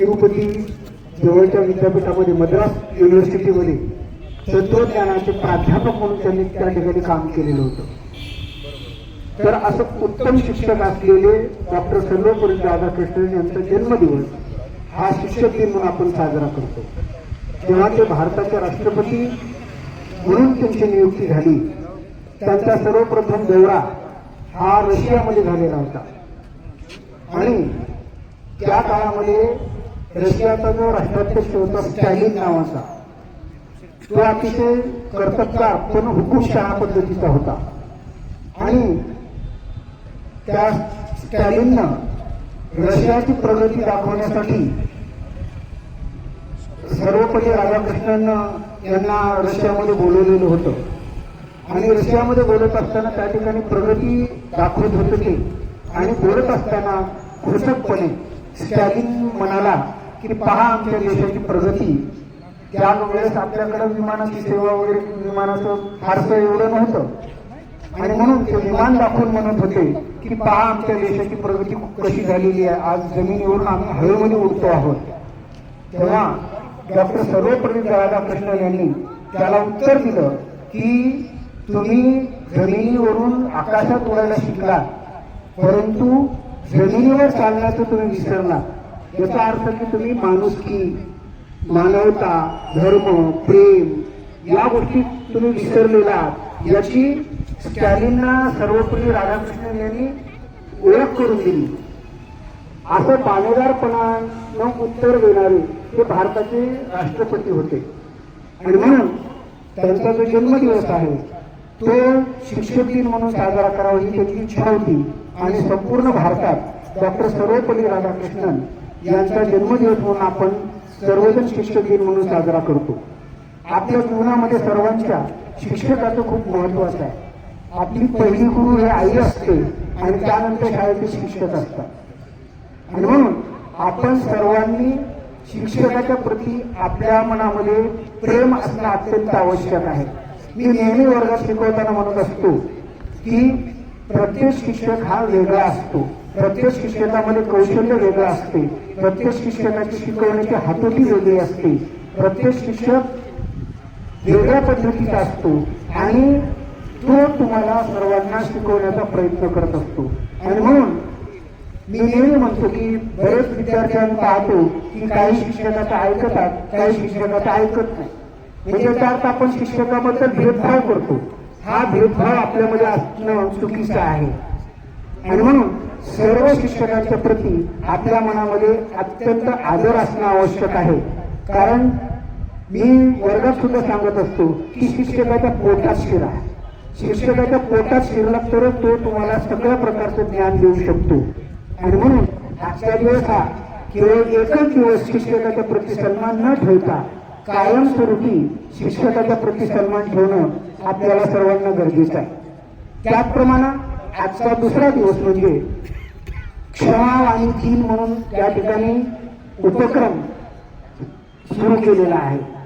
तिरुपती जवळच्या विद्यापीठामध्ये मद्रास युनिव्हर्सिटीमध्ये तंत्रज्ञानाचे प्राध्यापक म्हणून त्यांनी त्या ठिकाणी काम केलेलं होतं. तर असं उत्तम शिक्षक असलेले डॉक्टर सर्वपल्ली राधाकृष्णन यांचा जन्मदिवस हा शिक्षक दिन म्हणून आपण साजरा करतो. जेव्हा ते भारताचे राष्ट्रपती म्हणून त्यांची नियुक्ती झाली त्यांचा सर्वप्रथम दौरा हा रशियामध्ये झालेला होता. आणि त्या काळामध्ये रशियाचा जो राष्ट्राध्यक्ष होता स्टॅलिन नावाचा तो अतिशय कर्तबगार पण हुकुमशहा पद्धतीचा होता. आणि त्या स्टॅलिननं रशियाची प्रगती दाखवण्यासाठी सर्वपल्ली राधाकृष्णन यांना रशियामध्ये बोलवलेलं होतं. आणि रशियामध्ये बोलत असताना त्या ठिकाणी प्रगती दाखवत होते ते. आणि बोलत असताना कृषकपणे स्टॅलिन म्हणाला की पहा आमच्या देशाची प्रगती. त्या वेळेस आपल्याकडे विमानाची सेवा वगैरे विमानाचं फारसं एवढं नव्हतं. आणि म्हणून ते विमान दाखवून म्हणत होते की पहा आमच्या देशाची प्रगती कशी झालेली आहे. आज जमिनीवरून आम्ही हवेमध्ये उडतो आहोत. तेव्हा डॉक्टर सर्वपल्ली राधाकृष्णन यांनी त्याला उत्तर दिलं की तुम्ही जमिनीवरून आकाशात उडायला शिकला परंतु जमिनीवर चालण्याचं तुम्ही विसरला याचा अर्थ की तुम्ही माणुसकी मानवता धर्म प्रेम या गोष्टी तुम्ही विसरलेला याची स्टॅलिनना सर्वपल्ली राधाकृष्णन यांनी ओळख करून दिली. असं बाणेदारपणानं उत्तर देणारे ते भारताचे राष्ट्रपती होते. आणि म्हणून त्यांचा जो जन्मदिवस आहे तो शिक्षक दिन म्हणून साजरा करावा ही त्यांची इच्छा होती. आणि संपूर्ण भारतात डॉक्टर सर्वपल्ली राधाकृष्णन यांचा जन्मदिवस म्हणून आपण सर्वजण शिक्षक दिन म्हणून साजरा करतो. आपल्या जीवनामध्ये सर्वांच्या शिक्षकाचं खूप महत्वाचं आहे. आपली पहिली गुरु हे आई असते आणि त्यानंतर शाळेचे शिक्षक असतात. आणि म्हणून आपण सर्वांनी शिक्षकाच्या प्रती आपल्या मनामध्ये प्रेम असणं अत्यंत आवश्यक आहे. मी नेहमी वर्गात शिकवताना म्हणत असतो की प्रत्येक शिक्षक हा वेगळा असतो. प्रत्येक शिक्षकामध्ये कौशल्य वेगळं असते. प्रत्येक शिक्षकाची शिकवण्याची हातोटी वेगळी असते. प्रत्येक शिक्षक वेगळ्या पद्धतीचा असतो आणि तो तुम्हाला सर्वांना शिकवण्याचा प्रयत्न करत असतो. आणि म्हणून मी नेहमी म्हणतो की बरेच विद्यार्थ्यांना पाहतो की काही शिक्षकाचं ऐकतात काही शिक्षकाचं ऐकत नाही. म्हणजे त्यात आपण शिक्षकाबद्दल भेदभाव करतो. हा भेदभाव आपल्यामध्ये असणं चुकीचं आहे. आणि म्हणून सर्व शिक्षकांच्या प्रती आपल्या मनामध्ये अत्यंत आदर असणं आवश्यक आहे. कारण मी वर्गात सुद्धा सांगत असतो की शिक्षकाच्या पोटात शिरा. शिक्षकाच्या पोटात शिरला तरच तो तुम्हाला सगळ्या प्रकारचं ज्ञान देऊ शकतो. आणि म्हणून आजचा दिवस हा केवळ एकच दिवस शिक्षकाच्या प्रती सन्मान न ठेवता कायमस्वरूपी शिक्षकाच्या प्रति सन्मान ठेवणं आपल्याला सर्वांना गरजेचं आहे. त्याचप्रमाणे आजचा दुसरा दिवस म्हणजे क्षमा आणि दिन म्हणून त्या ठिकाणी उपक्रम सुरू केलेला आहे.